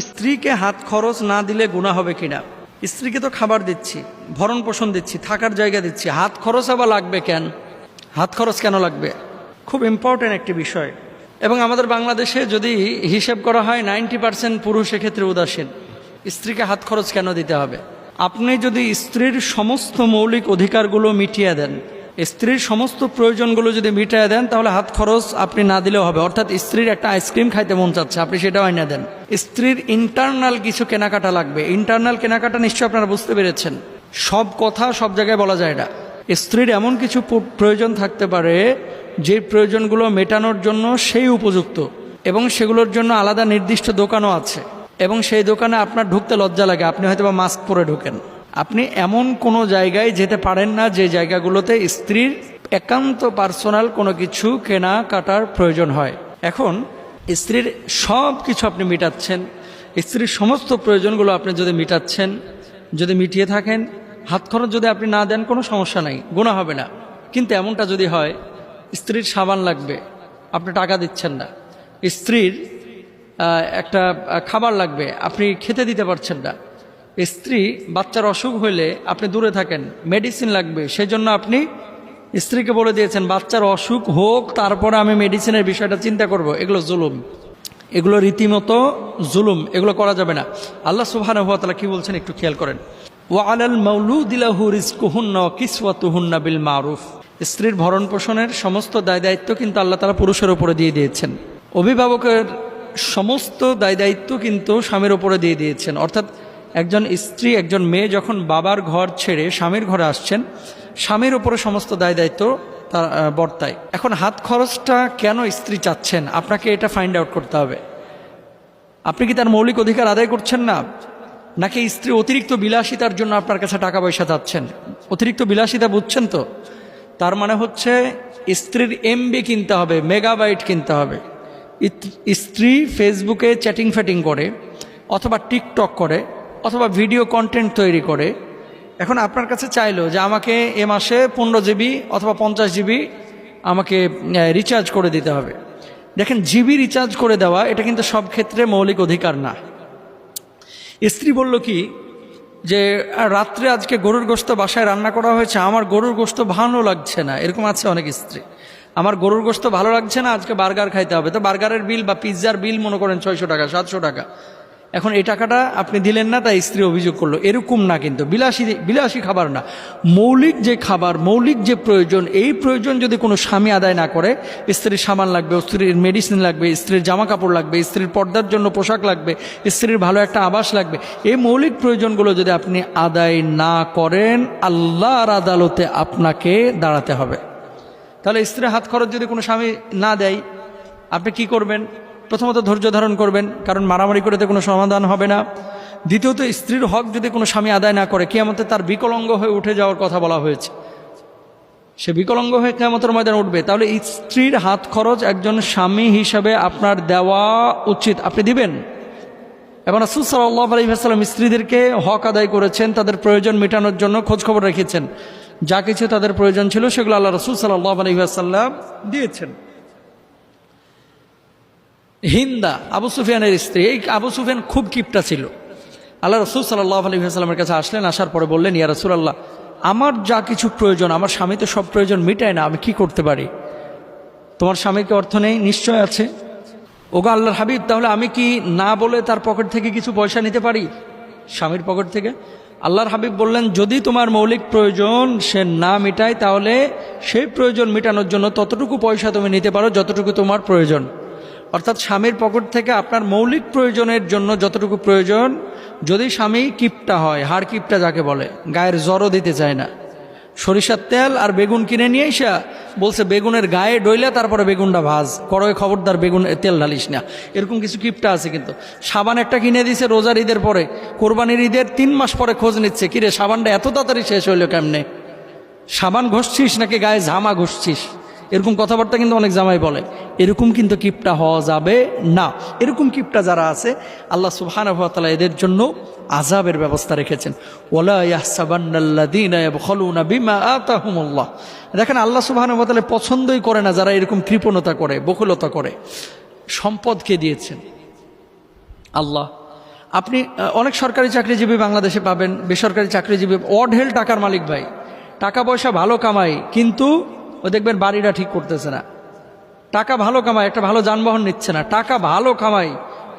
স্ত্রীকে হাত খরচ না দিলে গুণা হবে কিনা? স্ত্রীকে তো খাবার দিচ্ছি, ভরণ পোষণ দিচ্ছি, থাকার জায়গা দিচ্ছি। হাত খরচ আবার লাগবে কেন? হাত খরচ কেন লাগবে? খুব ইম্পর্ট্যান্ট একটি বিষয়। এবং আমাদের বাংলাদেশে যদি হিসেব করা হয় নাইনটি পার্সেন্ট পুরুষ এক্ষেত্রে উদাসীন। স্ত্রীকে হাত খরচ কেন দিতে হবে? আপনি যদি স্ত্রীর সমস্ত মৌলিক অধিকারগুলো মিটিয়ে দেন স্ত্রীর সমস্ত প্রয়োজনগুলো যদি মিটিয়ে দেন, তাহলে হাত খরচ আপনি না দিলেও হবে। অর্থাৎ স্ত্রীর একটা আইসক্রিম খাইতে মন চাচ্ছে, আপনি সেটাও আইনা দেন। স্ত্রীর ইন্টারনাল কিছু কেনাকাটা লাগবে। ইন্টারনাল কেনাকাটা নিশ্চয় আপনারা বুঝতে পেরেছেন। সব কথা সব জায়গায় বলা যায় না। স্ত্রীর এমন কিছু প্রয়োজন থাকতে পারে, যে প্রয়োজনগুলো মেটানোর জন্য সেই উপযুক্ত, এবং সেগুলোর জন্য আলাদা নির্দিষ্ট দোকানও আছে। এবং সেই দোকানে আপনার ঢুকতে লজ্জা লাগে। আপনি হয়তো বা মাস্ক পরে ঢুকেন। আপনি এমন কোনো জায়গায় যেতে পারেন না যে জায়গাগুলোতে স্ত্রীর একান্ত পার্সোনাল কোনো কিছু কেনা কাটার প্রয়োজন হয়। এখন, স্ত্রীর সব কিছু আপনি মেটাচ্ছেন, স্ত্রীর সমস্ত প্রয়োজনগুলো আপনি যদি মেটাচ্ছেন, যদি মিটিয়ে থাকেন, হাত খরচ যদি আপনি না দেন, কোনো সমস্যা নাই গোনা হবে না। কিন্তু এমনটা যদি হয়, স্ত্রীর সাবান লাগবে, আপনি টাকা দিচ্ছেন না। স্ত্রীর একটা খাবার লাগবে, আপনি খেতে দিতে পারছেন না। স্ত্রী বাচ্চার অসুখ হইলে আপনি দূরে থাকেন মেডিসিন লাগবে, সেজন্য আপনি স্ত্রীকে বলে দিয়েছেন, বাচ্চার অসুখ হোক, তারপরে আমি মেডিসিনের বিষয়টা চিন্তা করব। এগুলো জুলুম। এগুলো রীতিমতো জুলুম। এগুলো করা যাবে না। আল্লাহ সুবহানাহু ওয়া তাআলা কি বলছেন একটু খেয়াল করেন। ওয়া আলাল মাউলুদিলাহু রিজকুহুন্না ওয়া কিসওয়াতুহুন্না বিল মারুফ। স্ত্রীর ভরণ পোষণের সমস্ত দায় দায়িত্ব কিন্তু আল্লাহ তাআলা পুরুষের উপরে দিয়ে দিয়েছেন। অভিভাবকের সমস্ত দায় দায়িত্ব কিন্তু স্বামীর উপরে দিয়ে দিয়েছেন। অর্থাৎ একজন স্ত্রী, একজন মেয়ে যখন বাবার ঘর ছেড়ে স্বামীর ঘরে আসছেন, স্বামীর ওপরে সমস্ত দায় দায়িত্ব তার বর্তায়। এখন হাত খরচটা কেন স্ত্রী চাচ্ছেন? আপনাকে এটা ফাইন্ড আউট করতে হবে। আপনি কি তার মৌলিক অধিকার আদায় করছেন না? নাকি স্ত্রী অতিরিক্ত বিলাসিতার জন্য আপনার কাছে টাকা পয়সা চাচ্ছেন? অতিরিক্ত বিলাসিতা বুঝছেন তো? তার মানে হচ্ছে স্ত্রীর এমবি কিনতে হবে মেগাবাইট কিনতে হবে। স্ত্রী ফেসবুকে চ্যাটিং ফ্যাটিং করে অথবা টিকটক করে। অথবা ভিডিও কন্টেন্ট তৈরি করে। এখন আপনার কাছে চাইলো যে আমাকে এ মাসে পনেরো জিবি অথবা পঞ্চাশ জিবি আমাকে রিচার্জ করে দিতে হবে। দেখেন জিবি রিচার্জ করে দেওয়া, এটা কিন্তু সব ক্ষেত্রে মৌলিক অধিকার না। স্ত্রী বলল কি যে রাত্রে আজকে গরুর গোস্ত বাসায় রান্না করা হয়েছে, আমার গরুর গোস্ত ভালো লাগছে না। এরকম আছে অনেক স্ত্রী। আমার গরুর গোস্ত ভালো লাগছে না, আজকে বার্গার খাইতে হবে। তো বার্গারের বিল বা পিৎজার বিল মনে করেন ছয়শো টাকা, সাতশো টাকা। এখন এই টাকাটা আপনি দিলেন না, তাই স্ত্রী অভিযোগ করল। এরকম না কিন্তু, বিলাসী বিলাসী খাবার না। মৌলিক যে খাবার, মৌলিক যে প্রয়োজন, এই প্রয়োজন যদি কোনো স্বামী আদায় না করে, স্ত্রীর সামান লাগবে, স্ত্রীর মেডিসিন লাগবে, স্ত্রীর জামা কাপড় লাগবে, স্ত্রীর পর্দার জন্য পোশাক লাগবে, স্ত্রীর ভালো একটা আবাস লাগবে, এই মৌলিক প্রয়োজনগুলো যদি আপনি আদায় না করেন, আল্লাহর আদালতে আপনাকে দাঁড়াতে হবে। তাহলে স্ত্রীর হাত খরচ যদি কোনো স্বামী না দেয়, আপনি কি করবেন? প্রথমত ধৈর্য ধারণ করবেন, কারণ মারামারি করে তো কোনো সমাধান হবে না। দ্বিতীয়ত, স্ত্রীর হক যদি কোনো স্বামী আদায় না করে, কেয়ামতে তার বিকলঙ্গ হয়ে উঠে যাওয়ার কথা বলা হয়েছে। সে বিকলঙ্গ হয়ে কেয়ামতের ময়দানে উঠবে। তাহলে স্ত্রীর হাত খরচ একজন স্বামী হিসাবে আপনার দেওয়া উচিত। আপনি দিবেন? এবং রাসুল সাল্লাহ আলহিহাস্লাম স্ত্রীদেরকে হক আদায় করেছেন, তাদের প্রয়োজন মেটানোর জন্য খোঁজখবর রেখেছেন। যা কিছু তাদের প্রয়োজন ছিল, সেগুলো আল্লাহ রসুল সাল্লাহ আলহিহাসাল্লাম দিয়েছেন। হিন্দা, আবু সুফিয়ানের স্ত্রী। এই আবু সুফিয়ান খুব কিপটা ছিল। আল্লাহ রসুল সাল্লাহ আলহিহাস্লামের কাছে আসলেন, আসার পরে বললেন, ইয়া রসুল আল্লাহ আমার যা কিছু প্রয়োজন, আমার স্বামী তো সব প্রয়োজন মিটায় না, আমি কি করতে পারি? তোমার স্বামীকে অর্থ নেই, নিশ্চয় আছে। ওগো আল্লাহর হাবিব, তাহলে আমি কি না বলে তার পকেট থেকে কিছু পয়সা নিতে পারি? স্বামীর পকেট থেকে। আল্লাহর হাবিব বললেন, যদি তোমার মৌলিক প্রয়োজন সে না মিটায়, তাহলে সেই প্রয়োজন মেটানোর জন্য ততটুকু পয়সা তুমি নিতে পারো, যতটুকু তোমার প্রয়োজন। অর্থাৎ স্বামীর পকেট থেকে আপনার মৌলিক প্রয়োজনের জন্য যতটুকু প্রয়োজন, যদি স্বামী কিপটা হয়, হাড় কিপটা যাকে বলে, গায়ের জ্বরও দিতে চায় না। সরিষার তেল আর বেগুন কিনে নিয়ে এসা বলছে, বেগুনের গায়ে ডইলে তারপরে বেগুনটা ভাজ। করোয় খবরদার বেগুন তেল ঢালিস না। এরকম কিছু কিপটা আছে কিন্তু। সাবান একটা কিনে দিছে রোজার ঈদের পরে। কোরবানির ঈদের তিন মাস পরে খোঁজ নিচ্ছে, কিরে, সাবানটা এত তাড়াতাড়ি শেষ হইল কেমনে? সাবান ঘষছিস নাকি গায়ে জামা ঘষছিস? এরকম কথাবার্তা কিন্তু অনেক জামাই বলে। এরকম কিন্তু কিপটা হওয়া যাবে না। এরকম কিপটা যারা আছে, আল্লাহ সুবহানাহু এদের জন্য আজাবের ব্যবস্থা রেখেছেন। ওলা দেখেন, আল্লাহ তাআলা পছন্দই করে না যারা এরকম কৃপণতা করে, বকুলতা করে। সম্পদকে দিয়েছেন? আল্লাহ। আপনি অনেক সরকারি চাকরিজীবী বাংলাদেশে পাবেন, বেসরকারি চাকরিজীবী অঢেল টাকার মালিক ভাই। টাকা পয়সা ভালো কামাই, কিন্তু ও দেখবেন বাড়িটা ঠিক করতেছে না। টাকা ভালো কামায়, একটা ভালো যানবাহন নিচ্ছে না। টাকা ভালো কামাই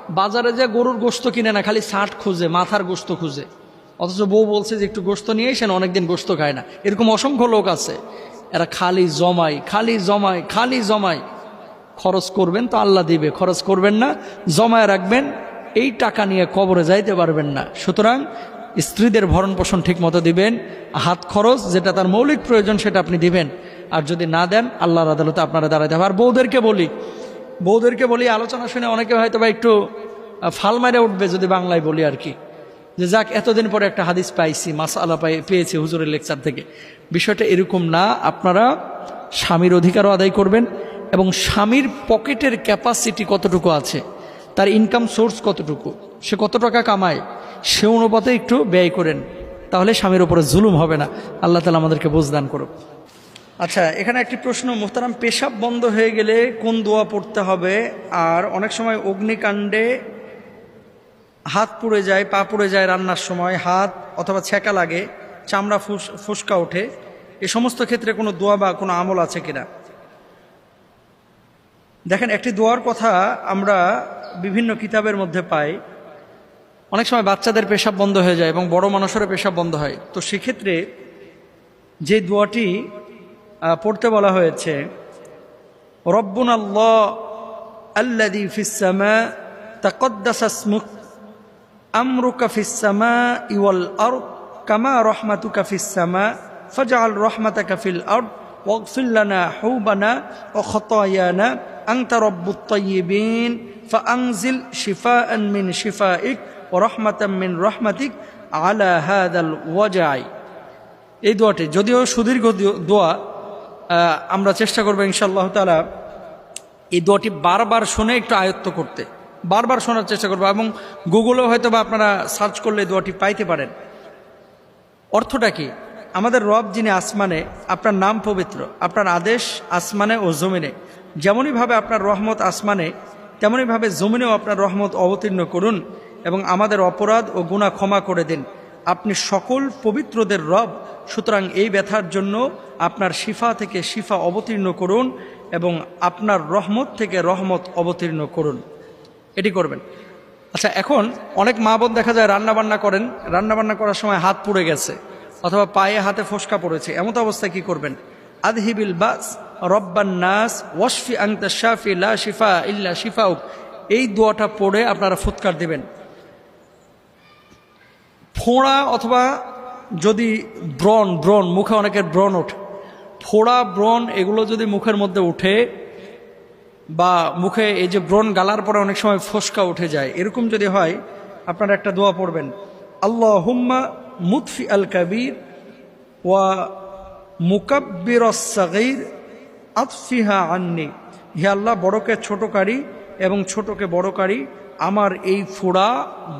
বাজারে যে গরুর গোস্ত কিনে না, খালি ষাট খুঁজে, মাথার গোস্ত খুঁজে। অথচ বউ বলছে যে একটু গোস্ত নিয়ে এসেন অনেকদিন গোস্ত খায় না। এরকম অসংখ্য লোক আছে। এরা খালি জমাই খালি জমাই খালি জমাই খরচ করবেন তো আল্লাহ দিবে, খরচ করবেন না, জমায় রাখবেন। এই টাকা নিয়ে কবরে যাইতে পারবেন না। সুতরাং স্ত্রীদের ভরণ পোষণ ঠিক মতো দিবেন। হাত খরচ, যেটা তার মৌলিক প্রয়োজন, সেটা আপনি দিবেন। আর যদি না দেন, আল্লাহর আদালতে আপনারা দাঁড়াতে হবে। আর বউদেরকে বলি বউদেরকে বলি, আলোচনা শুনে অনেকে হয়তো বা একটু ফাল মারে উঠবে যদি বাংলায় বলি আর কি। যে যাক, এতদিন পরে একটা হাদিস পাইছি, মাসালা পাই, পেয়েছি হুজুরের লেকচার থেকে। বিষয়টা এরকম না, আপনারা স্বামীর অধিকারও আদায় করবেন এবং স্বামীর পকেটের ক্যাপাসিটি কতটুকু আছে, তার ইনকাম সোর্স কতটুকু, সে কত টাকা কামায়, সে অনুপাতে একটু ব্যয় করেন, তাহলে স্বামীর ওপরে জুলুম হবে না। আল্লাহ তালা আমাদেরকে বুঝদান করুক। আচ্ছা এখানে একটি প্রশ্ন, মোহতারাম, পেশাব বন্ধ হয়ে গেলে কোন দোয়া পড়তে হবে? আর অনেক সময় অগ্নিকাণ্ডে হাত পুড়ে যায়, পা পুড়ে যায় রান্নার সময়, হাত অথবা ছেঁকা লাগে, চামড়া ফুস, ফুসকা ওঠে। এ সমস্ত ক্ষেত্রে কোনো দোয়া বা কোনো আমল আছে কিনা? দেখেন, একটি দোয়ার কথা আমরা বিভিন্ন কিতাবের মধ্যে পাই। অনেক সময় বাচ্চাদের পেশাব বন্ধ হয়ে যায় এবং বড় মানুষেরও পেশাব বন্ধ হয়। তো সেক্ষেত্রে যে দোয়াটি পড়তে বলা হয়েছে, রব্বুন আল্লাহ আল্লাদি ফিসামা তাকদ্দাসমুক আমরুকা ফিসামা ইওয়াল আর কামা রহমাতু কাফিসামা ফজাল রহমাতা কাফিল আর ওয়াকফিল্লানা হৌবানা ও খতয়ানা আংতা রব্বুত্তয়িবিন ফাংজিল শিফা মিন শিফা ইক ও রহমাতাম মিন রহমাতিক আলা হাদাল ওয়াজাই। এই দোয়াটি, যদিও সুদীর্ঘ দোয়া আমরা চেষ্টা করব ইনশাআল্লাহ তালা এই দোয়াটি বারবার শুনে একটু আয়ত্ত করতে। বারবার শোনার চেষ্টা করব এবং গুগলেও হয়তো বা আপনারা সার্চ করলে দোয়াটি পাইতে পারেন। অর্থটা কি? আমাদের রব যিনি আসমানে, আপনার নাম পবিত্র, আপনার আদেশ আসমানে ও জমিনে। যেমনইভাবে আপনার রহমত আসমানে, তেমনইভাবে জমিনেও আপনার রহমত অবতীর্ণ করুন এবং আমাদের অপরাধ ও গুণা ক্ষমা করে দিন। আপনি সকল পবিত্রদের রব, সুতরাং এই ব্যথার জন্য আপনার শিফা থেকে শিফা অবতীর্ণ করুন এবং আপনার রহমত থেকে রহমত অবতীর্ণ করুন। এটি করবেন। আচ্ছা এখন অনেক মা বোন দেখা যায় রান্না বান্না করেন। রান্না বান্না করার সময় হাত পুড়ে গেছে অথবা পায়ে হাতে ফোসকা পড়েছে। এমত অবস্থায় কি করবেন? আদহিবিল বাস, রব্বান নাস, ওয়াশফি আংতা শাফি, লা শিফা ইল্লা শিফাউক। এই দোয়াটা পড়ে আপনারা ফুৎকার দিবেন। ফোঁড়া অথবা যদি ব্রণ ব্রণ, মুখে অনেকের ব্রণ ওঠে। ফোড়া, ব্রণ এগুলো যদি মুখের মধ্যে উঠে বা মুখে এই যে ব্রণ গালার পরে অনেক সময় ফোসকা উঠে যায়, এরকম যদি হয়, আপনারা একটা দোয়া পড়বেন। আল্লাহ হুম্মা মুতফি আল কাবির ওয়া মুকাব্বির সাগির আতফিহা আন্নি। হে আল্লাহ, বড়কে ছোটকারী এবং ছোটকে বড়কারী, আমার এই ফোড়া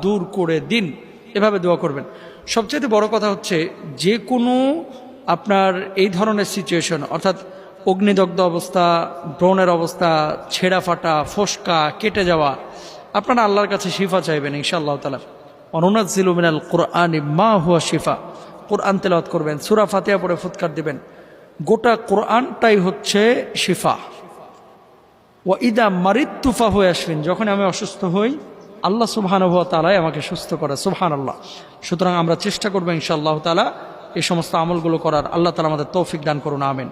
দূর করে দিন। এভাবে দোয়া করবেন। সবচেয়ে বড় কথা হচ্ছে, যে কোনো আপনার এই ধরনের সিচুয়েশন অর্থাৎ অগ্নিদগ্ধ অবস্থা, ব্রণের অবস্থা, ছেঁড়া ফাটা, ফোসকা, কেটে যাওয়া, আপনারা আল্লাহর কাছে শিফা চাইবেন ইনশাআল্লাহ তালা অনুনাজ মিনাল কোরআন মা হুয়া শিফা। কোরআন তেলাওয়াত করবেন, সুরা ফাতিয়া পরে ফুৎকার দিবেন। গোটা কোরআনটাই হচ্ছে শিফা। ও ইদা মারিত্তুফা হয়ে আসবেন যখন আমি অসুস্থ হই আল্লাহ সুবহানুভা তালাই আমাকে সুস্থ করে সুবহান আল্লাহ সুতরাং আমরা চেষ্টা করব ইনশাআল্লাহ তালা এই সমস্ত আমলগুলো করার। আল্লাহ তালা আমাদের তৌফিক দান করুন, আমেন।